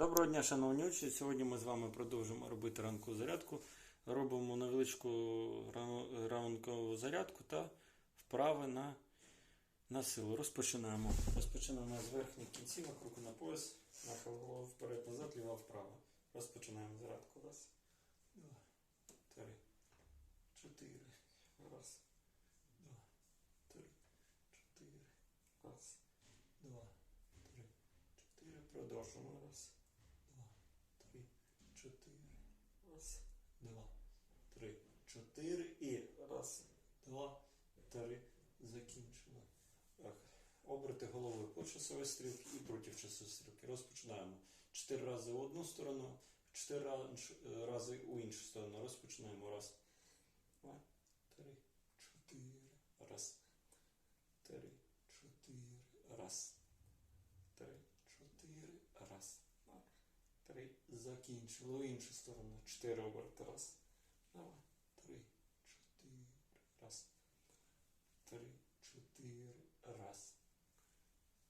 Доброго дня, шановні учні. Сьогодні ми з вами продовжимо робити ранкову зарядку. Робимо невеличку ранкову зарядку та вправи на, на силу. Розпочинаємо. Розпочинаємо з верхніх кінцівок, руку на пояс, нахил голову вперед, назад, ліва вправо. Розпочинаємо зарядку. Раз, два, три, чотири. Раз, два, три, чотири. Раз, два, три, чотири. Продовжуємо. Раз, два, три, чотири. Раз, два, три, чотири. І раз, два, три. Закінчили. Оберти головою по часовій стрілці і проти часової стрілки. Розпочинаємо. Чотири рази в одну сторону, чотири рази у іншу сторону. Розпочинаємо. Раз, два, три, чотири. Раз, три, чотири. Раз, три, чотири. Раз, два, три. Закінчили. В іншу сторону. Чотири оберти. Раз, два, три, чотири. Раз, три, чотири. Раз,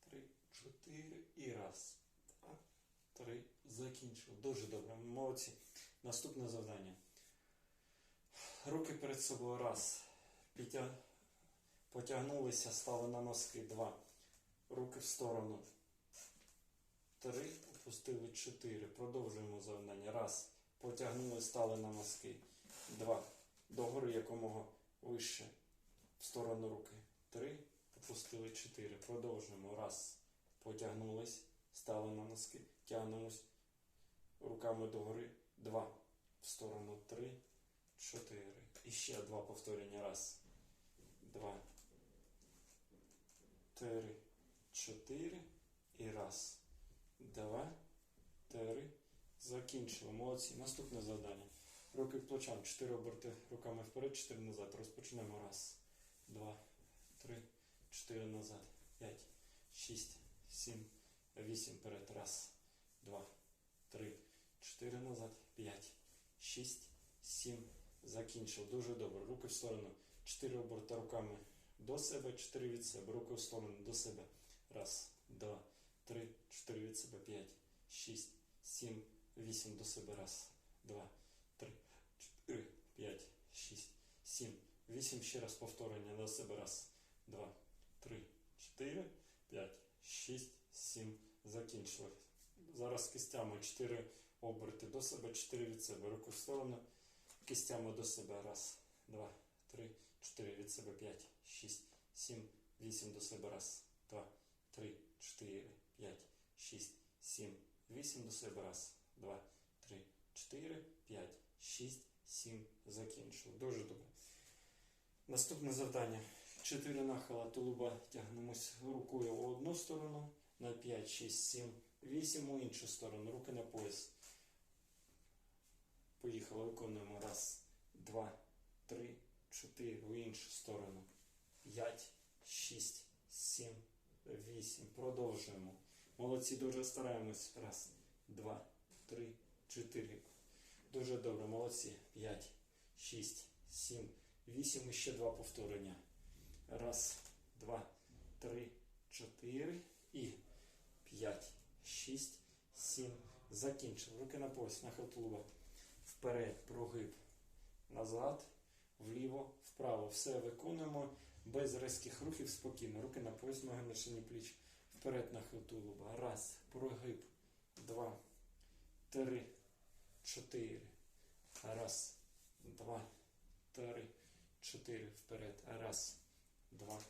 три, чотири. І раз, два, три. Закінчили. Дуже добре. Молодці. Наступне завдання. Руки перед собою. Раз. Підтя... Потягнулися, стали на носки. Два. Руки в сторону. Три. Опустили чотири. Продовжуємо завдання. Раз. Потягнули, стали на носки. Два. Догори якомога вище. В сторону руки. Три. Опустили чотири. Продовжуємо. Раз. Потягнулись, стали на носки. Тягнемось руками догори. Два. В сторону. Три. Чотири. І ще два повторення. Раз. Два. Три. Чотири. І раз. Два. Три. Закінчили. Молодці. Наступне завдання. Руки к плечам. Чотири оберти руками вперед, чотири назад. Розпочнемо. Раз. Два. Три. Чотири назад. П'ять. Шість. Сім. Вісім. Вперед. Раз. Два. Три. Чотири назад. П'ять. Шість. Сім. Закінчив. Дуже добре. Руки в сторону. Чотири оберти руками до себе, чотири від себе. Руки в сторону до себе. Раз, два, три, чотири від себе. П'ять, шість, сім, вісім до себе. Раз, два, три, чотири, п'ять, шість, сім, вісім. Ще раз повторення до себе. Раз, два, три, чотири, п'ять, шість, сім. Закінчили. Зараз кистями чотири оберти до себе, чотири від себе. Руку в сторону. Кистями до себе. Раз, два, три, чотири від себе. П'ять, шість, сім, вісім до себе. Раз, два, три, чотири, п'ять, шість, сім, вісім до себе. Раз, два, три, чотири, п'ять, шість, сім. Закінчили. Дуже добре. Наступне завдання. Чотири нахила тулуба тягнемось рукою в одну сторону на 5, 6, 7, 8 у іншу сторону. Руки на пояс. Поїхали, виконуємо. Раз, два, три, чотири в іншу сторону. 5, 6, 7, 8. Продовжуємо. Молодці, дуже стараємось. Раз, два, три, чотири. Дуже добре, молодці. 5, 6, 7, 8. І ще два повторення. Раз, два, три, чотири і п'ять, шість, сім. Закінчили. Руки на пояс, нахил тулуба. Вперед, прогиб. Назад, вліво, вправо. Все виконуємо без різких рухів спокійно. Руки на пояс, ноги на шині пліч. Вперед, нахил тулуба. Раз, прогиб. Два, три, чотири. Раз, два, три, чотири. Вперед. Раз, два,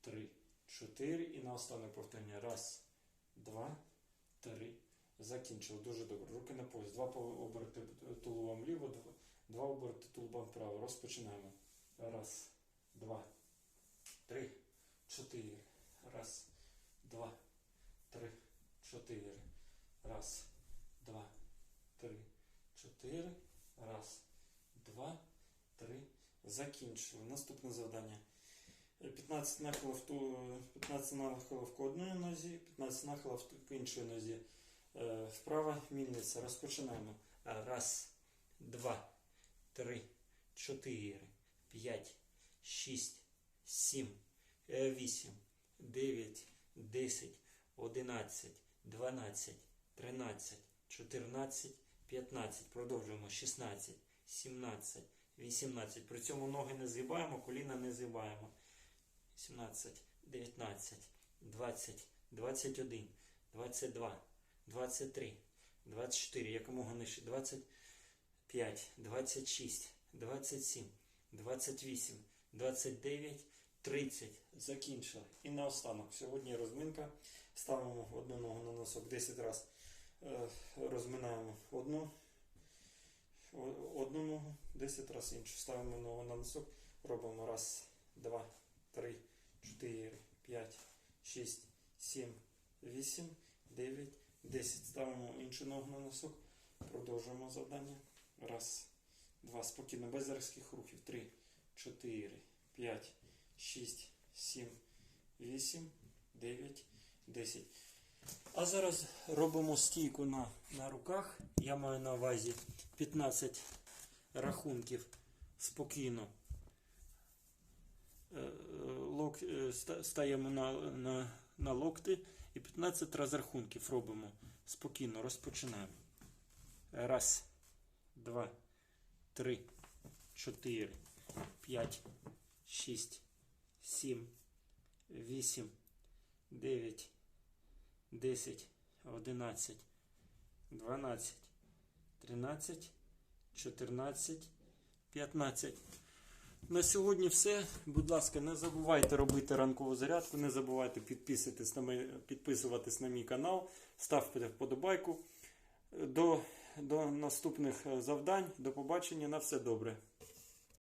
три, чотири. І на останнє повторення. Раз, два, три. Закінчили. Дуже добре. Руки на пояс. Два оберти тулубом вліво, два, два оберти тулубом вправо. Розпочинаємо. Раз, два, три, чотири. Раз, два, три, чотири. Раз, два, три, чотири. Раз, два, три. Закінчили. Наступне завдання. 15 нахилів, ту- 15 нахилів к одній нозі, 15 нахилів к іншій нозі. Е, Вправа мільниця. Розпочинаємо. Раз, два, три, чотири, п'ять, шість, сім, е, вісім, дев'ять, десять, одинадцять, дванадцять, 13, 14, 15. Продовжуємо. 16, 17, 18. При цьому ноги не згибаємо, коліна не згибаємо. 17, 19, 20, 21, 22, 23, 24, якомога нижче, 25, 26, 27, 28, 29, 30. Закінчили. І наостанок. Сьогодні розминка. Ставимо одну ногу на носок 10 разів. Розминаємо одну, одну ногу, 10 разів іншу. Ставимо ногу на носок. Робимо раз, два, три, чотири, п'ять, шість, сім, вісім, дев'ять, десять. Ставимо іншу ногу на носок. Продовжуємо завдання. Раз, два. Спокійно, без різких рухів. Три, чотири, п'ять, шість, сім, вісім, дев'ять, десять. А зараз робимо стійку на, на руках. Я маю на увазі 15 рахунків спокійно. Е, Лок, е, стаємо на, на, на локти і 15 розрахунків робимо. Спокійно розпочинаємо. Раз, два, три, чотири, п'ять, шість, сім, вісім, дев'ять, десять, одинадцять, дванадцять, тринадцять, чотирнадцять, п'ятнадцять. На сьогодні все. Будь ласка, не забувайте робити ранкову зарядку, не забувайте підписуватись на мій, підписуватись на мій канал, ставте вподобайку. До, до наступних е, завдань. До побачення. На все добре.